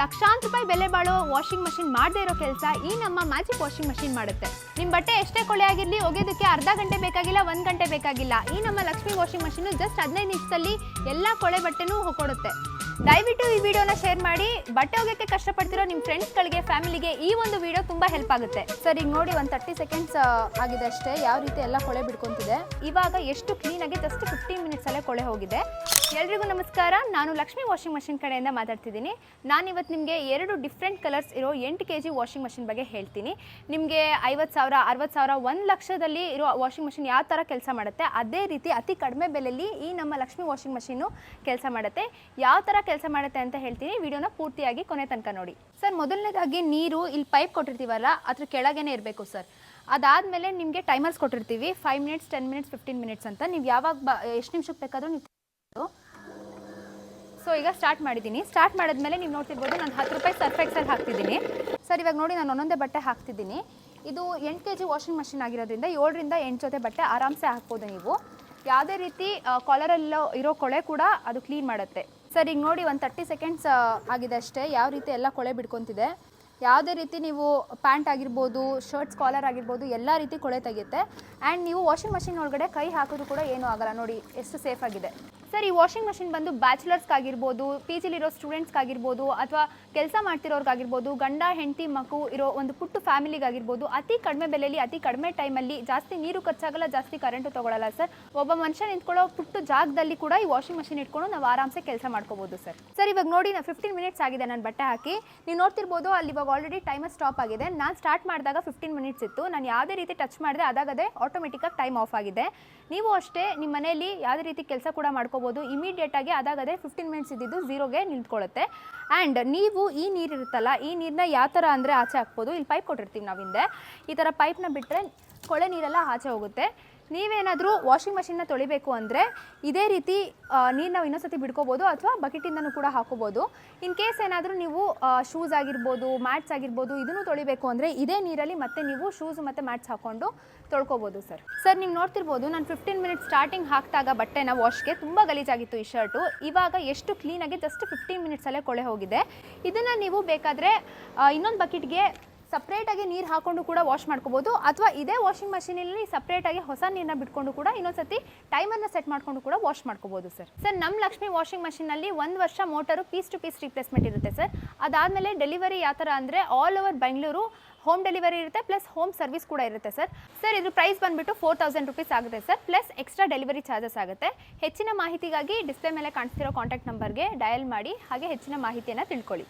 ಲಕ್ಷಾಂತರ ರೂಪಾಯಿ ಬೆಲೆ ಬಾಳೋ ವಾಷಿಂಗ್ ಮಷಿನ್ ಮಾಡದೇ ಇರೋ ಕೆಲಸ ಈ ನಮ್ಮ ಮ್ಯಾಜಿಕ್ ವಾಷಿಂಗ್ ಮಷಿನ್ ಮಾಡುತ್ತೆ. ನಿಮ್ಮ ಬಟ್ಟೆ ಎಷ್ಟೇ ಕೊಳೆ ಆಗಿರಲಿ ಒಗೆಯೋದಕ್ಕೆ ಅರ್ಧ ಗಂಟೆ ಬೇಕಾಗಿಲ್ಲ, ಒಂದ್ ಗಂಟೆ ಬೇಕಾಗಿಲ್ಲ. ಈ ನಮ್ಮ ಲಕ್ಷ್ಮಿ ವಾಷಿಂಗ್ ಮಷಿನ್ ಜಸ್ಟ್ ಹದಿನೈದು ನಿಮಿಷದಲ್ಲಿ ಎಲ್ಲ ಕೊಳೆ ಬಟ್ಟೆನೂ ಹೊಕೊಡುತ್ತೆ ದಯವಿಟ್ಟು ಈ ವಿಡಿಯೋನ ಶೇರ್ ಮಾಡಿ. ಬಟ್ಟೆ ಹೋಗೋಕ್ಕೆ ಕಷ್ಟಪಡ್ತಿರೋ ನಿಮ್ಮ ಫ್ರೆಂಡ್ಸ್ಗಳಿಗೆ ಫ್ಯಾಮಿಲಿಗೆ ಈ ಒಂದು ವಿಡಿಯೋ ತುಂಬ ಹೆಲ್ಪ್ ಆಗುತ್ತೆ. ಸರ್ ಈಗ ನೋಡಿ ಒಂದು ತರ್ಟಿ ಸೆಕೆಂಡ್ಸ್ ಆಗಿದೆ ಅಷ್ಟೇ. ಯಾವ ರೀತಿ ಎಲ್ಲ ಕೊಳೆ ಬಿಡ್ಕೊಂತಿದೆ ಇವಾಗ ಎಷ್ಟು ಕ್ಲೀನಾಗಿ ಜಸ್ಟ್ ಫಿಫ್ಟೀನ್ ಮಿನಿಟ್ಸಲ್ಲೇ ಕೊಳೆ ಹೋಗಿದೆ. ಎಲ್ರಿಗೂ ನಮಸ್ಕಾರ. ನಾನು ಲಕ್ಷ್ಮಿ ವಾಷಿಂಗ್ ಮಷಿನ್ ಕಡೆಯಿಂದ ಮಾತಾಡ್ತಿದ್ದೀನಿ. ನಾನು ಇವತ್ತು ನಿಮಗೆ ಎರಡು ಡಿಫ್ರೆಂಟ್ ಕಲರ್ಸ್ ಇರೋ ಎಂಟು ಕೆ ಜಿ ವಾಷಿಂಗ್ ಮಷಿನ್ ಬಗ್ಗೆ ಹೇಳ್ತೀನಿ. ನಿಮಗೆ ಐವತ್ತು ಸಾವಿರ, ಅರವತ್ತು ಸಾವಿರ, ಒಂದು ಲಕ್ಷದಲ್ಲಿ ಇರೋ ವಾಷಿಂಗ್ ಮಷಿನ್ ಯಾವ ಥರ ಕೆಲಸ ಮಾಡುತ್ತೆ, ಅದೇ ರೀತಿ ಅತಿ ಕಡಿಮೆ ಬೆಲೆಯಲ್ಲಿ ಈ ನಮ್ಮ ಲಕ್ಷ್ಮಿ ವಾಷಿಂಗ್ ಮಷಿನ್ನು ಕೆಲಸ ಮಾಡುತ್ತೆ. ಯಾವ ಥರ ಕೆಲಸ ಮಾಡುತ್ತೆ ಅಂತ ಹೇಳ್ತೀನಿ. ವಿಡಿಯೋನ ಪೂರ್ತಿಯಾಗಿ ಕೊನೆ ತನಕ ನೋಡಿ. ಸರ್, ಮೊದಲನೇದಾಗಿ ನೀರು ಇಲ್ಲಿ ಪೈಪ್ ಕೊಟ್ಟಿರ್ತೀವಲ್ಲ, ಅದ್ರ ಕೆಳಗೇನೆ ಇರಬೇಕು ಸರ್. ಅದಾದಮೇಲೆ ನಿಮಗೆ ಟೈಮರ್ಸ್ ಕೊಟ್ಟಿರ್ತೀವಿ. Five minutes ten minutes fifteen minutes ಅಂತ. ನೀವು ಯಾವಾಗ ಬ, ಎಷ್ಟು ನಿಮಿಷಕ್ಕೆ ಬೇಕಾದರೂ ನೀವು ಸೊ ಈಗ ಸ್ಟಾರ್ಟ್ ಮಾಡಿದ್ದೀನಿ. ಸ್ಟಾರ್ಟ್ ಮಾಡಿದ್ಮೇಲೆ ನೀವು ನೋಡ್ತಿರ್ಬೋದು ನಾನು ಹತ್ತು ರೂಪಾಯಿ ಸರ್ಫ್ ಎಕ್ಸಲ್ ಹಾಕ್ತಿದ್ದೀನಿ. ಸರ್, ಇವಾಗ ನೋಡಿ ನಾನು ಒಂದೊಂದೇ ಬಟ್ಟೆ ಹಾಕ್ತಿದ್ದೀನಿ. ಇದು ಎಂಟು ಕೆ ಜಿ ವಾಷಿಂಗ್ ಮಷಿನ್ ಆಗಿರೋದ್ರಿಂದ ಏಳರಿಂದ ಎಂಟು ಜೊತೆ ಬಟ್ಟೆ ಆರಾಮ್ಸೆ ಹಾಕ್ಬೋದು ನೀವು. ಯಾವುದೇ ರೀತಿ ಕಾಲರಲ್ಲೋ ಇರೋ ಕೊಳೆ ಕೂಡ ಅದು ಕ್ಲೀನ್ ಮಾಡುತ್ತೆ. ಸರ್, ಈಗ ನೋಡಿ, ಒಂದು ತರ್ಟಿ ಸೆಕೆಂಡ್ಸ್ ಆಗಿದೆ ಅಷ್ಟೇ. ಯಾವ ರೀತಿ ಎಲ್ಲ ಕೊಳೆ ಬಿಡ್ಕೊತಿದೆ. ಯಾವುದೇ ರೀತಿ ನೀವು ಪ್ಯಾಂಟ್ ಆಗಿರ್ಬೋದು ಶರ್ಟ್ಸ್ ಕಾಲರ್ ಆಗಿರ್ಬೋದು, ಎಲ್ಲ ರೀತಿ ಕೊಳೆ ತೆಗೆಯುತ್ತೆ. ಆ್ಯಂಡ್ ನೀವು ವಾಷಿಂಗ್ ಮಷಿನ್ ಒಳಗಡೆ ಕೈ ಹಾಕೋದು ಕೂಡ ಏನೂ ಆಗಲ್ಲ. ನೋಡಿ, ಎಷ್ಟು ಸೇಫ್ ಆಗಿದೆ. ಸರ್, ಈ ವಾಷಿಂಗ್ ಮಷಿನ್ ಬಂದು ಬ್ಯಾಚುಲರ್ಸ್ಗಾಗಿರ್ಬೋದು ಪಿ ಜಿಲಿರೋ ಸ್ಟೂಡೆಂಟ್ಸ್ಗಾಗಿರ್ಬೋದು ಅಥವಾ ಕೆಲಸ ಮಾಡ್ತಿರೋರ್ಗಾಗಿರ್ಬೋದು, ಗಂಡ, ಹೆಂಡತಿ, ಮಗು ಇರೋ ಒಂದು ಪುಟ್ಟ ಫ್ಯಾಮಿಲಿಗಾಗಿರ್ಬೋದು, ಅತಿ ಕಡಿಮೆ ಬೆಲೆಯಲ್ಲಿ ಅತಿ ಕಡಿಮೆ ಟೈಮಲ್ಲಿ ಜಾಸ್ತಿ ನೀರು ಖರ್ಚಾಗಲ್ಲ, ಜಾಸ್ತಿ ಕರೆಂಟು ತೊಗೊಳಲ್ಲ ಸರ್. ಒಬ್ಬ ಮನುಷ್ಯ ನಿಂತ್ಕೊಳ್ಳೋ ಪುಟ್ಟ ಜಾಗದಲ್ಲಿ ಕೂಡ ಈ ವಾಷಿಂಗ್ ಮಷಿನ್ ಇಟ್ಕೊಂಡು ನಾವು ಆರಾಮ್ಸೆ ಕೆಲಸ ಮಾಡ್ಕೋಬೋದು ಸರ್. ಸರ್, ಇವಾಗ ನೋಡಿ ನಾನು ಫಿಫ್ಟೀನ್ ಮಿನಿಟ್ಸ್ ಆಗಿದೆ ನಾನು ಬಟ್ಟೆ ಹಾಕಿ. ನೀವು ನೋಡ್ತಿರ್ಬೋದು ಅಲ್ಲಿ ಇವಾಗ ಆಲ್ರೆಡಿ ಟೈಮರ್ ಸ್ಟಾಪ್ ಆಗಿದೆ. ನಾನು ಸ್ಟಾರ್ಟ್ ಮಾಡಿದಾಗ ಫಿಫ್ಟೀನ್ ಮಿನಿಟ್ಸ್ ಇತ್ತು. ನಾನು ಯಾವುದೇ ರೀತಿ ಟಚ್ ಮಾಡಿದೆ, ಅದಾಗದೆ ಆಟೋಮೆಟಿಕ್ಕಾಗಿ ಟೈಮ್ ಆಫ್ ಆಗಿದೆ. ನೀವು ಅಷ್ಟೇ ನಿಮ್ಮ ಮನೆಯಲ್ಲಿ ಯಾವುದೇ ರೀತಿ ಕೆಲಸ ಕೂಡ ಮಾಡ್ಕೋಬೋದು ಇಮಿಡಿಯೇಟಾಗಿ ಅದಾಗದೆ ಫಿಫ್ಟೀನ್ ಮಿನಿಟ್ಸ್ ಇದ್ದಿದ್ದು ಝೀರೋಗೆ ನಿಂತ್ಕೊಳ್ಳುತ್ತೆ. ಆ್ಯಂಡ್ ನೀವು ಈ ನೀರು ಇರುತ್ತಲ್ಲ, ಈ ನೀರನ್ನ ಯಾವ ಥರ ಅಂದರೆ ಆಚೆ ಹಾಕ್ಬೋದು. ಇಲ್ಲಿ ಪೈಪ್ ಕೊಟ್ಟಿರ್ತೀವಿ ನಾವು ಹಿಂದೆ. ಈ ಥರ ಪೈಪ್ನ ಬಿಟ್ಟರೆ ಕೊಳೆ ನೀರೆಲ್ಲ ಆಚೆ ಹೋಗುತ್ತೆ. ನೀವೇನಾದರೂ ವಾಷಿಂಗ್ ಮಷಿನ್ನ ತೊಳಿಬೇಕು ಅಂದರೆ ಇದೇ ರೀತಿ ನೀರು ನಾವು ಇನ್ನೊಂದ್ಸತಿ ಬಿಡ್ಕೋಬೋದು ಅಥವಾ ಬಕೆಟಿಂದನೂ ಕೂಡ ಹಾಕೋಬೋದು. ಇನ್ ಕೇಸ್ ಏನಾದರೂ ನೀವು ಶೂಸ್ ಆಗಿರ್ಬೋದು ಮ್ಯಾಟ್ಸ್ ಆಗಿರ್ಬೋದು, ಇದನ್ನು ತೊಳಿಬೇಕು ಅಂದರೆ ಇದೇ ನೀರಲ್ಲಿ ಮತ್ತೆ ನೀವು ಶೂಸ್ ಮತ್ತು ಮ್ಯಾಟ್ಸ್ ಹಾಕ್ಕೊಂಡು ತೊಳ್ಕೊಬೋದು ಸರ್ ಸರ್ ನೀವು ನೋಡ್ತಿರ್ಬೋದು, ನಾನು ಫಿಫ್ಟೀನ್ ಮಿನಿಟ್ಸ್ ಸ್ಟಾರ್ಟಿಂಗ್ ಹಾಕಿದಾಗ ಬಟ್ಟೆನ ವಾಶ್ಗೆ ತುಂಬ ಗಲೀಜಾಗಿತ್ತು ಈ ಶರ್ಟು ಇವಾಗ ಎಷ್ಟು ಕ್ಲೀನಾಗಿ ಜಸ್ಟ್ ಫಿಫ್ಟೀನ್ ಮಿನಿಟ್ಸಲ್ಲೇ ಕೊಳೆ ಹೋಗಿದೆ. ಇದನ್ನು ನೀವು ಬೇಕಾದರೆ ಇನ್ನೊಂದು ಬಕೆಟ್ಗೆ ಸಪ್ರೇಟಾಗಿ ನೀರು ಹಾಕೊಂಡು ಕೂಡ ವಾಶ್ ಮಾಡ್ಕೋಬೋದು. ಅಥವಾ ಇದೇ ವಾಷಿಂಗ್ ಮಷೀನಲ್ಲಿ ಸಪ್ರೇಟಾಗಿ ಹೊಸ ನೀರನ್ನ ಬಿಟ್ಕೊಂಡು ಕೂಡ ಇನ್ನೊಂದ್ಸತಿ ಟೈಮನ್ನು ಸೆಟ್ ಮಾಡ್ಕೊಂಡು ಕೂಡ ವಾಶ್ ಮಾಡ್ಕೋಬೋದು ಸರ್ ಸರ್ ನಮ್ಮ ಲಕ್ಷ್ಮಿ ವಾಷಿಂಗ್ ಮಷೀನಲ್ಲಿ ಒಂದು ವರ್ಷ motor piece to piece replacement ಇರುತ್ತೆ ಸರ್ ಅದಾದಮೇಲೆ ಡೆಲಿವರಿ ಯಾವ ಥರ ಅಂದರೆ all over Bengaluru home delivery ಇರುತ್ತೆ ಪ್ಲಸ್ ಹೋಮ್ ಸರ್ವಿಸ್ ಕೂಡ ಇರುತ್ತೆ ಸರ್ ಸರ್ ಇದ್ರ ಪ್ರೈಸ್ ಬಂದುಬಿಟ್ಟು ಫೋರ್ ತೌಸಂಡ್ ರುಪೀಸ್ ಆಗುತ್ತೆ sir plus extra delivery charges ಆಗುತ್ತೆ. ಹೆಚ್ಚಿನ ಮಾಹಿತಿಗಾಗಿ ಡಿಸ್ಪ್ಲೇ ಮೇಲೆ ಕಾಣಿಸ್ತಿರೋ ಕಾಂಟ್ಯಾಕ್ಟ್ ನಂಬರ್ಗೆ ಡಯಲ್ ಮಾಡಿ, ಹಾಗೆ ಹೆಚ್ಚಿನ ಮಾಹಿತಿಯನ್ನು ತಿಳ್ಕೊಳ್ಳಿ.